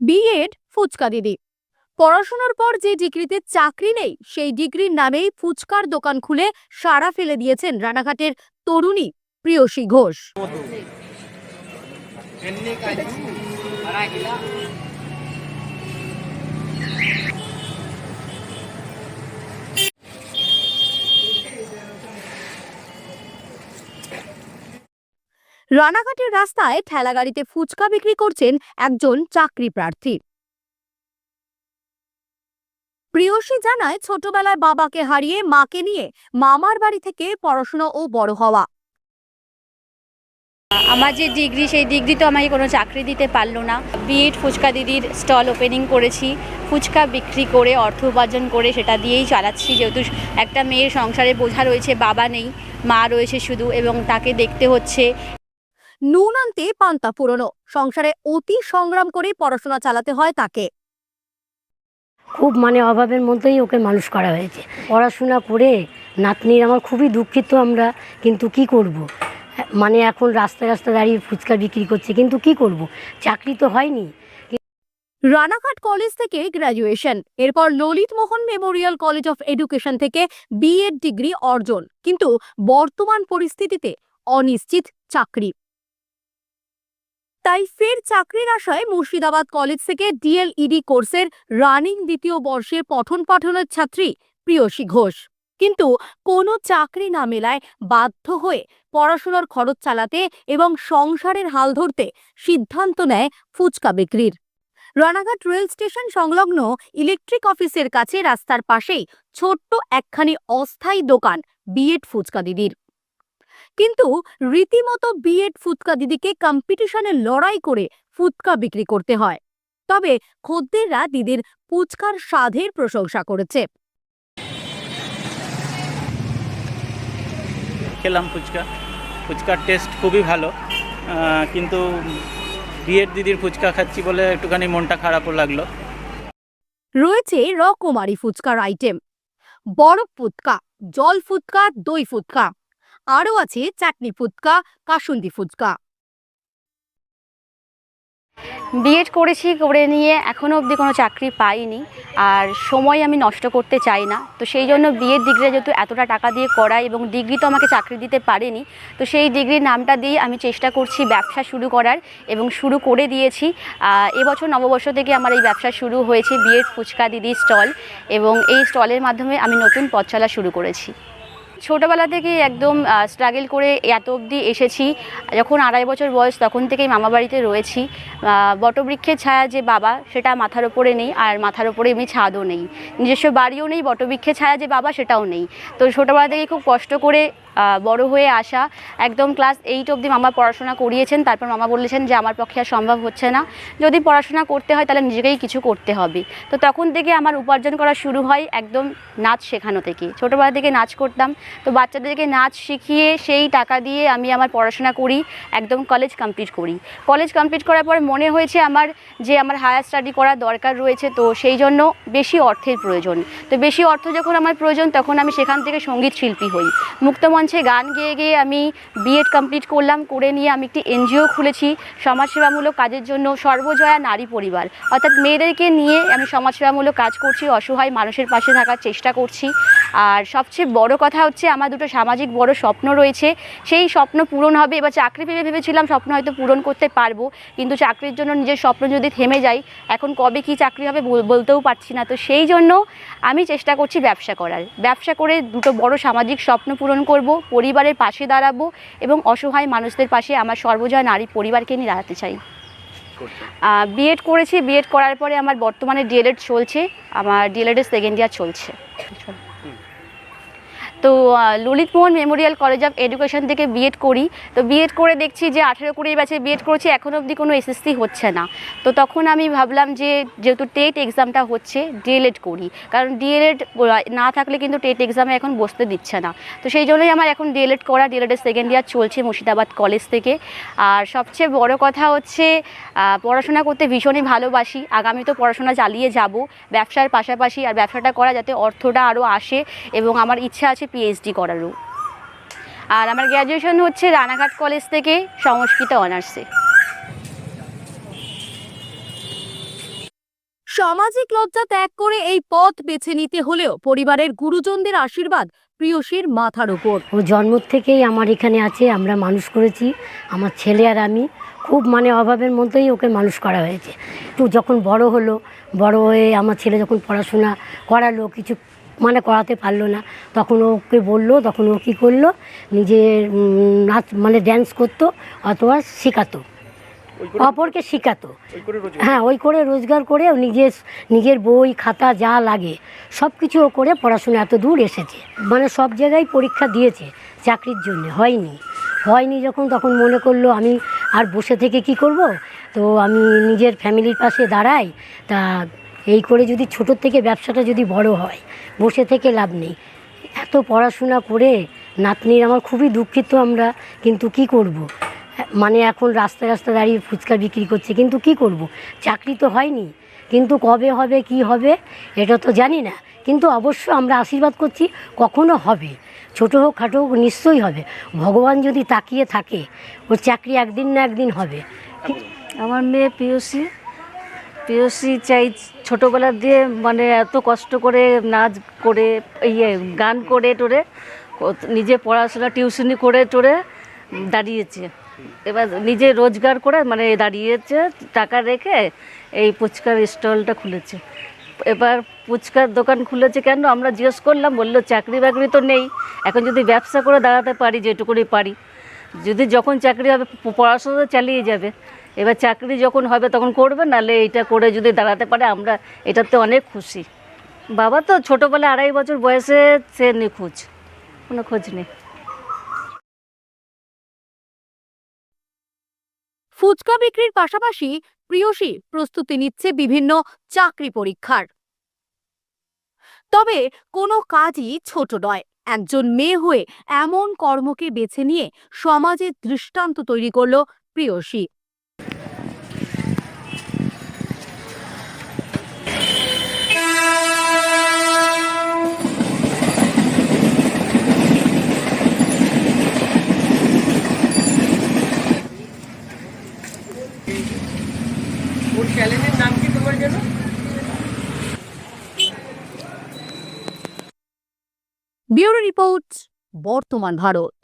B Ed fuchka দিদি। পড়াশোনার পর যে ডিগ্রিতে চাকরি নেই, সেই ডিগ্রির নামেই ফুচকার দোকান খুলে সারা ফেলে দিয়েছেন রানাঘাটের তরুণী প্রিয়সী ঘোষ। রানাঘাটের রাস্তায় ঠেলাগাড়িতে ফুচকা বিক্রি করছেন একজন চাকরি প্রার্থী। প্রিয়সী জানায়, ছোটবেলায় বাবাকে হারিয়ে মাকে নিয়ে মামার বাড়ি থেকে পড়াশোনা ও বড় হওয়া। আমার যে ডিগ্রি, সেই ডিগ্রি তো আমাকে কোনো চাকরি দিতে পারল না। বিএড ফুচকা দিদির স্টল ওপেনিং করেছি। ফুচকা বিক্রি করে, অর্থ উপার্জন করে সেটা দিয়েই চালাচ্ছি। যেহেতু একটা মেয়ের সংসারে বোঝা রয়েছে, বাবা নেই, মা রয়েছে শুধু এবং তাকে দেখতে হচ্ছে। নুন আনতে পান্তা পুরনো। সংসারে অতি সংগ্রাম করে পড়াশোনা চালাতে হয় তাকে। খুব মানে অভাবের মধ্যেই ওকে মানুষ করা হয়েছে। পড়াশোনা করে নাতনির আমার খুবই দুঃখিত আমরা কিন্তু কি করব। মানে এখন রাস্তায় রাস্তায় দাঁড়িয়ে ফুচকা বিক্রি করছে কিন্তু কি করব। চাকরি তো হয়নি। রানাঘাট কলেজ থেকে গ্র্যাজুয়েশন এরপর Lalit Mohan memorial college of education থেকে বিএড ডিগ্রি অর্জন। কিন্তু বর্তমান পরিস্থিতিতে অনিশ্চিত চাকরি। তাই ফের চাকরির আশায় মুর্শিদাবাদ কলেজ থেকে ডিএলইডি কোর্সের রানিং দ্বিতীয় বর্ষের পঠন পাঠনের ছাত্রী প্রিয়সী ঘোষ। কিন্তু কোনো চাকরি না মেলায় বাধ্য হয়ে পড়াশোনার খরচ চালাতে এবং সংসারের হাল ধরতে সিদ্ধান্ত নেয় ফুচকা বিক্রির। রানাঘাট রেল স্টেশন সংলগ্ন ইলেকট্রিক অফিসের কাছে রাস্তার পাশেই ছোট্ট একখানি অস্থায়ী দোকান, বিএড ফুচকা দিদির। কিন্তু রীতিমতো বিএড ফুচকা দিদিকে কম্পিটিশনে লড়াই করে ফুচকা বিক্রি করতে হয়। তবে খদ্দেররা দিদির ফুচকার স্বাদের প্রশংসা করেছে। খেলাম ফুচকা। ফুচকার টেস্ট খুবই ভালো। কিন্তু বিয়ের দিদির ফুচকা খাচ্ছি বলে একটুখানি মনটা খারাপও লাগল। রয়েছে রকমারি ফুচকার আইটেম বরফ ফুচকা জল ফুচকা দই ফুচকা। আরও আছে চাটনি ফুচকা, কাসুন্দি ফুচকা। বিএড করেছি, করে নিয়ে এখনও অবধি কোনো চাকরি পাইনি আর সময় আমি নষ্ট করতে চাই না। তো সেই জন্য বিএড ডিগ্রি যেহেতু এতটা টাকা দিয়ে করাই এবং ডিগ্রি তো আমাকে চাকরি দিতে পারেনি, তো সেই ডিগ্রির নামটা দিয়ে আমি চেষ্টা করছি ব্যবসা শুরু করার এবং শুরু করে দিয়েছি। এবছর নববর্ষ থেকে আমার এই ব্যবসা শুরু হয়েছে বিএড ফুচকা দিদি স্টল এবং এই স্টলের মাধ্যমে আমি নতুন পথ চলা শুরু করেছি। ছোটোবেলা থেকে একদম স্ট্রাগল করে এত অবধি এসেছি। যখন আড়াই বছর বয়স, তখন থেকেই মামা বাড়িতে রয়েছি। বটবৃক্ষের ছায়া যে বাবা, সেটা মাথার ওপরে নেই, আর মাথার ওপরে এমনি ছাদও নেই। নিজস্ব বাড়িও নেই, বটবৃক্ষের ছায়া যে বাবা, সেটাও নেই। তো ছোটোবেলা থেকে খুব কষ্ট করে বড় হয়ে আসা। একদম ক্লাস এইট অবধি মামা পড়াশোনা করিয়েছেন। তারপর মামা বলেছেন যে, আমার পক্ষে আর সম্ভব হচ্ছে না। যদি পড়াশোনা করতে হয়, তাহলে নিজেকেই কিছু করতে হবে। তো তখন থেকে আমার উপার্জন করা শুরু হয় একদম নাচ শেখানো থেকে। ছোটোবেলা থেকে নাচ করতাম। তো বাচ্চাদেরকে নাচ শিখিয়ে সেই টাকা দিয়ে আমি আমার পড়াশোনা করি, একদম কলেজ কমপ্লিট করি। কলেজ কমপ্লিট করার পর মনে হয়েছে আমার যে আমার হায়ার স্টাডি করার দরকার রয়েছে, তো সেই জন্য বেশি অর্থের প্রয়োজন। তো বেশি অর্থ যখন আমার প্রয়োজন, তখন আমি সেখান থেকে সংগীত শিল্পী হই। মুক্তমঞ্চে গান গেয়ে গিয়ে আমি বিএড কমপ্লিট করলাম, করে নিয়ে আমি একটি এনজিও খুলেছি, সমাজসেবামূলক কাজের জন্য সর্বজয়া নারী পরিবার। অর্থাৎ মেয়েদেরকে নিয়ে আমি সমাজসেবামূলক কাজ করছি, অসহায় মানুষের পাশে থাকার চেষ্টা করছি। আর সবচেয়ে বড় কথা হচ্ছে আমার দুটো সামাজিক বড় স্বপ্ন রয়েছে। সেই স্বপ্ন পূরণ হবে, এবার চাকরি ভেবে ভেবেছিলাম স্বপ্ন হয়তো পূরণ করতে পারব, কিন্তু চাকরির জন্য নিজের স্বপ্ন যদি থেমে যায়, এখন কবে কি চাকরি হবে বলতেও পারছি না। তো সেই জন্য আমি চেষ্টা করছি ব্যবসা করার। ব্যবসা করে দুটো বড় সামাজিক স্বপ্ন পূরণ করব, পরিবারের পাশে দাঁড়াবো এবং অসহায় মানুষদের পাশে আমার সর্বজয়া নারী পরিবারকে নিয়ে দাঁড়াতে চাই। বিএড করেছি। বিএড করার পরে আমার বর্তমানে ডিএলএড চলছে, আমার ডিএলএডের সেকেন্ড ইয়ার চলছে। তো আহ, Lalit Mohan memorial college of education থেকে বিএড করি। তো বিএড করে দেখছি যে আঠেরো কুড়ি ব্যাচে বিএড করেছি এখন অবধি কোনো এসএসসি হচ্ছে না। তো তখন আমি ভাবলাম যে যেহেতু টেট এক্সামটা হচ্ছে ডিএলএড করি। কারণ ডিএলএড না থাকলে কিন্তু টেট এক্সামে এখন বসতে দিচ্ছে না। তো সেই জন্যই আমার এখন ডিএলএড করা ডিএলএডের সেকেন্ড ইয়ার চলছে মুর্শিদাবাদ কলেজ থেকে। আর সবচেয়ে বড় কথা হচ্ছে পড়াশোনা করতে ভীষণই ভালোবাসি। আগামী তো পড়াশোনা চালিয়ে যাব ব্যবসার পাশাপাশি। আর ব্যবসাটা করা যাতে অর্থটা আরও আসে এবং আমার ইচ্ছা আছে পিএইচডি করারও। আর আমার গ্র্যাজুয়েশন হচ্ছে রানাঘাট কলেজ থেকে সংস্কৃত অনার্সে সামাজিক লজ্জা ত্যাগ করে এই পথ বেছে নিতে হলেও পরিবারের গুরুজনদের আশীর্বাদ প্রিয়সীর মাথার উপর। ও জন্ম থেকেই আমার এখানে আছে আমরা মানুষ করেছি আমার ছেলে আর আমি খুব মানে অভাবের মধ্যেই ওকে মানুষ করা হয়েছে। তো যখন বড় হলো বড় হয়ে আমার ছেলে যখন পড়াশোনা করালো কিছু মানে করাতে পারল না। তখন ওকে বলল তখন ও কী করল? নিজের নাচ মানে ড্যান্স করতো অথবা শেখাতো। অপরকে শেখাতো। হ্যাঁ ওই করে রোজগার করে নিজের নিজের বই খাতা যা লাগে সব কিছু ও করে পড়াশোনা এত দূর এসেছে। মানে সব জায়গায় পরীক্ষা দিয়েছে চাকরির জন্য। হয়নি। হয়নি যখন তখন মনে করল আমি আর বসে থেকে কি করব? তো আমি নিজের ফ্যামিলির পাশে দাঁড়াই তা এই করে যদি ছোটোর থেকে ব্যবসাটা যদি বড় হয়, বসে থেকে লাভ নেই। এত পড়াশোনা করে নাতনির আমার খুবই দুঃখিত আমরা, কিন্তু কি করব। মানে এখন রাস্তা রাস্তা দাঁড়িয়ে ফুচকা বিক্রি করছে, কিন্তু কি করব। চাকরি তো হয়নি, কিন্তু কবে হবে, কি হবে, এটা তো জানি না। কিন্তু অবশ্য আমরা আশীর্বাদ করছি, কখনো হবে। ছোটো হোক, খাটো হোক, নিশ্চয়ই হবে। ভগবান যদি তাকিয়ে থাকে, ওর চাকরি একদিন না একদিন হবে। আমার মেয়ে পিওসি পিওসি চাই ছোটোবেলা দিয়ে মানে এত কষ্ট করে নাচ করে ইয়ে গান করে টোরে নিজে পড়াশোনা, টিউশনি করে টোরে দাঁড়িয়েছে। এবার নিজে রোজগার করে মানে দাঁড়িয়েছে, টাকা রেখে এই ফুচকার স্টলটা খুলেছে। এবার ফুচকার দোকান খুলেছে কেন? আমরা জিজ্ঞেস করলাম, বলল, চাকরি বাকরি তো নেই, এখন যদি ব্যবসা করে দাঁড়াতে পারি, যেটুকুনি পারি, যদি যখন চাকরি হবে, পড়াশোনা চালিয়ে যাবে। এবার চাকরি যখন হবে তখন করবে, নাহলে এটা করে যদি দাঁড়াতে পারে, আমরা এটাতে অনেক খুশি। বাবা তো ছোটোবেলায় আড়াই বছর বয়সে সে নিখোঁজ, কোনো খোঁজ নেই। ফুচকা বিক্রির পাশাপাশি প্রিয়সী প্রস্তুতি নিচ্ছে বিভিন্ন চাকরি পরীক্ষার। তবে কোনো কাজই ছোট নয়, একজন মেয়ে হয়ে এমন কর্মকে বেছে নিয়ে সমাজের দৃষ্টান্ত তৈরি করল প্রিয়সী ওর চ্যানেলের নাম কি তোমার যেন ব্যুরো রিপোর্ট বর্তমান ভারত।